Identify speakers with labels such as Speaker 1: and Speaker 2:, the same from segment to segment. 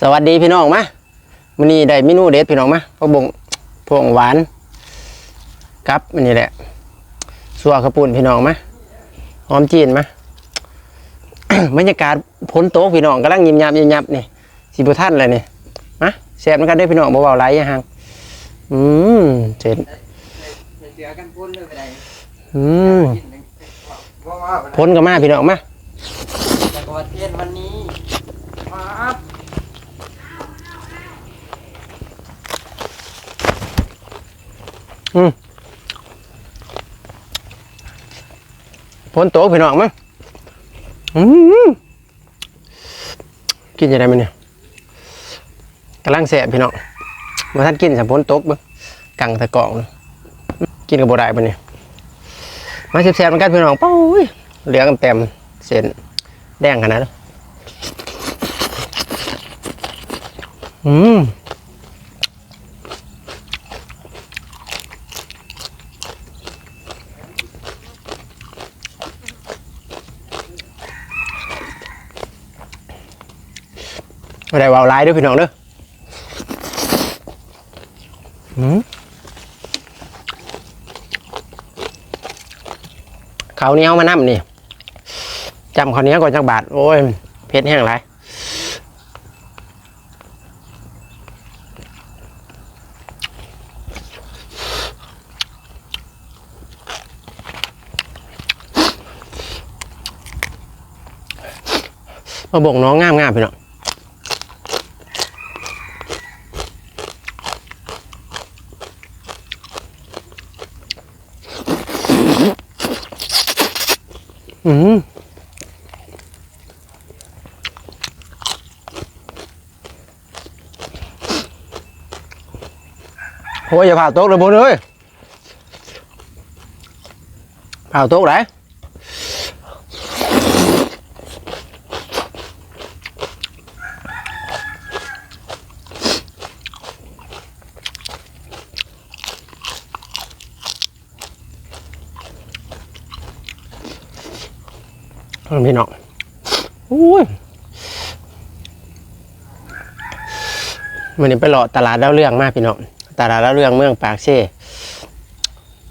Speaker 1: สวัสดีพี่น้องมามื้อนี้ได้เมนูเด็ดพี่น้องมาพะบงพวงหวานกับอันนี้แหละสัวกระปุ่นพี่น้องมาหอมจีนมาบรรยากาศพ้นโต๊ะพี่น้องกำลังยิ้มยับยิ้มยับนี่สิบุท่านเลยนี่มาแซ่บเหมือนกันได้พี่น้องเบาๆไรยังฮังอืมเจ็ด
Speaker 2: อื
Speaker 1: ม
Speaker 2: พ้
Speaker 1: นกับมาพี่น้องมา
Speaker 2: แต่ก่อนเทียนวันนี้
Speaker 1: พ้นโต๊ะพี่น้องมาอืมกินยังไงมันเนี่ยกำลังแซ่บพี่น้องมาท่านกินสัมพ้นโต๊ะเบ้งกังตะกองเลยกินกับโบได้ปะเนี่ยมาแซ่บๆมือนกันพี่น้องป้าอุ้ยเหลืองเต็มเส้นแดงขนาดนั้นอืม ไม่ได้วาวลายด้วยพี่น้องเด้ออืมข้าวเหนียวมานั่มนี่จำข้าวเหนียวก่อนจักบาท โอ้ยเผ็ดแห้งไรมาบอกน้องงามงามพี่น้อง อืมโอ้ยอย่าผ่าโต๊ะเลยบนเอ้ยผ่าโต๊ะไหน พี่น้องอุ้ยมันนี่ไปหล่อตลาดดาวเรื่องมากพี่น้องตลาดดาวเรื่องเมืองปากเช่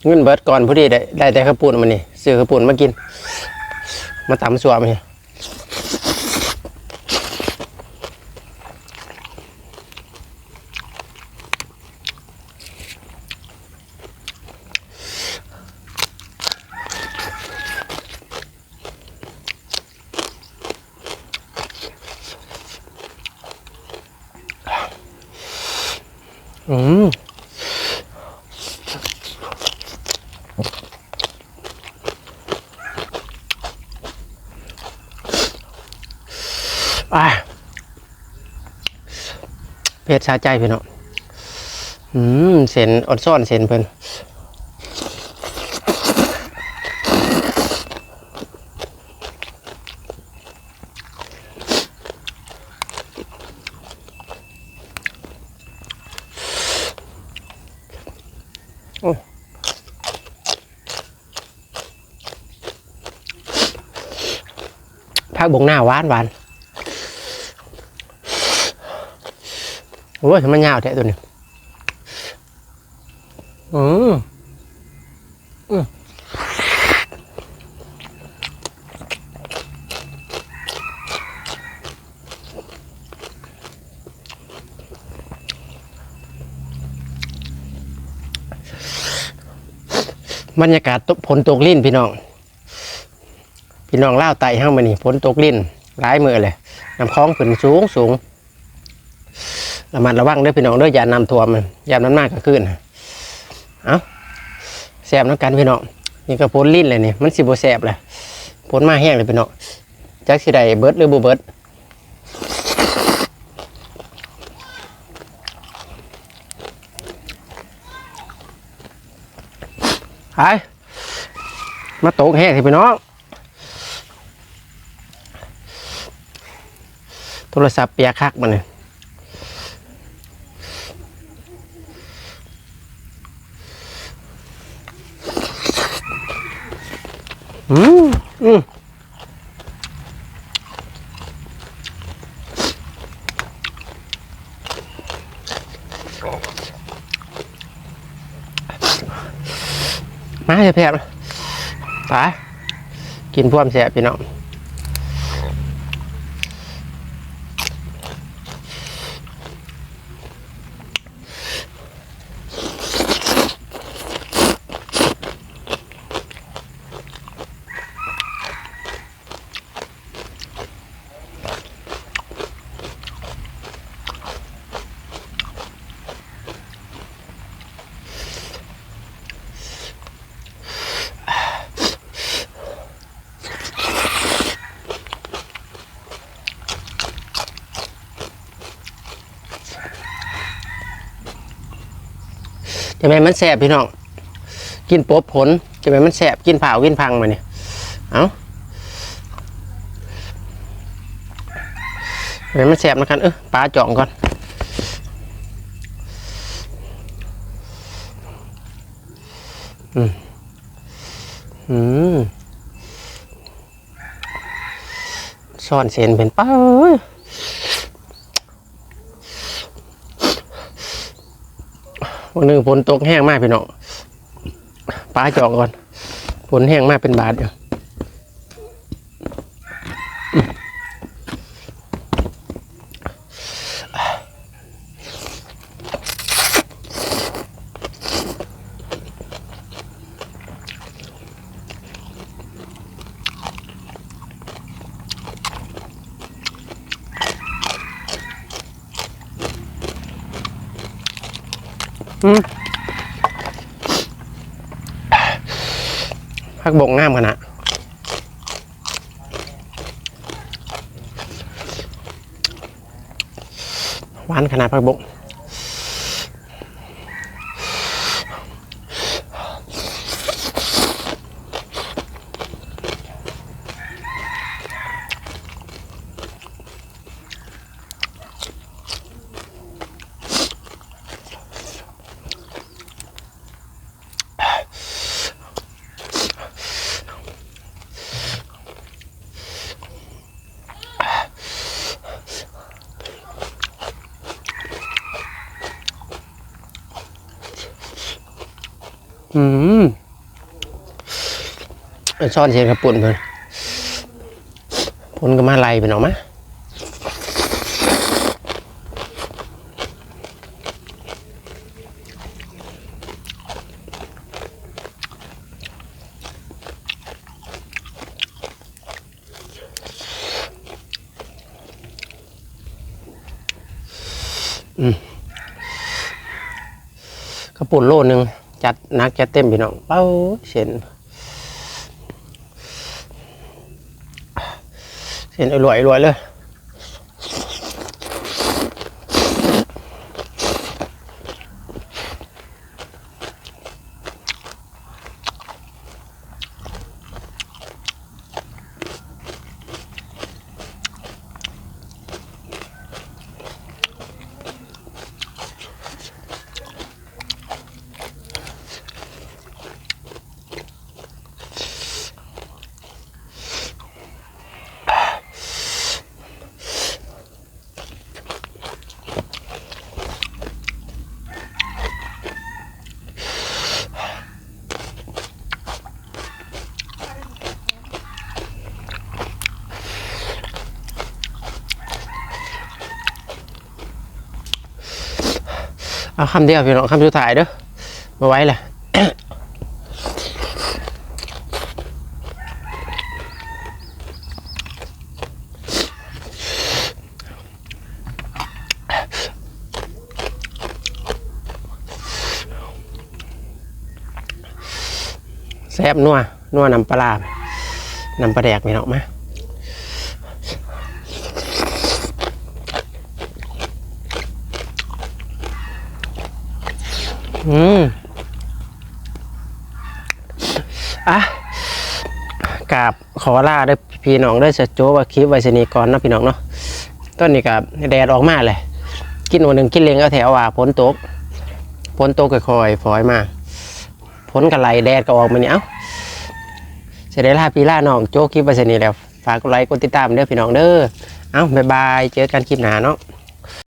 Speaker 1: เงินเบิดก่อนพอดีได้ได้แต่ข้าวปุ้นมานี่ซื้อข้าวปุ้นมากิน มาตำสัวมาเนี่ เพชรชาใจพี่น้องอืมเส้นอดซ่อนเส้นเพิ่นผักบงหน้าหวานหวาน โอ้ยมันยาวแท้ตัวนี้อืมอืมบรรยากาศตกฝนตกลิ้นพี่น้อง พี่น้องเล่าไต่ห้างมานี่ฝนตกลิ้นร้ายมือเลยน้ำคลองขึ้นสูงสูง ระมัดระวังเด้อพี่น้องเด้ออย่านำท่วมันอย่านั้นมากก็ขึ้นเอาแสบน้ำกันพี่น้องนี่ก็พ้นลิ้นเลยนี่มันสิบแสบเลยพ้นมาแห้งเลยพี่น้องจักสิไดเบิดหรือบ่เบิดหายมาตกแห้งสิพี่น้องโทรศัพท์เปียกคักมันเนี่ยอืมอืม มาเสียแผลตไปกินพ่วมเสียพี่น้อง จะแม่นมันแสบพี่น้อง กินปบผลจะแม่นมันแสบกินเผากินพังมาเนี่ยเอาจะแม่นมันแสบนะครับเออปลาจ่องก่อนอืมอืมซ่อนเส้นเป็นเป้าเอ้ย วันหนึ่งฝนตกแห้งมากพี่น้องปลาจอกก่อนฝนแห้งมากเป็นบาทอยู่ พักบกงามขนาดหวานขนาดพักบก อืมซ่อนเสียงกระปุ่นเพิ่นผลก็มาไล่ไปหนอมะกระปุ่นโลนึง จัดนักจัดเต็มพี่น้องเป้าเส้นเส้นอร่อยอร่อยเลย เอาคำเดียวพี่น้องคำสุดท้ายเด้อมาไว้แหละแซ่บนัวนัวน้ำปลาร้าน้ำปลาแดกพี่น้องมา อืมอะกราบขอลาด้อพี่น้องด้อสะโจว่าคลิปไว้สนีก่อนนะพี่น้องเนาะตอนนี้กับแดดออกมาเลย กินวันหนึ่งกินเลงเอาแถวว่าฝนตกฝนตกค่อยๆฝอยมาฝนกับไหลแดดก็ออกมาเนี่ยเอ้าเสร็จแล้ลาพี่ล่าน้องโจคลิปไว้สนีแล้ว ฝากกดไลค์กดติดตามเด้อพี่น้องเด้อเอ้าบ๊ายบายเจอกันคลิปหน้าเนาะ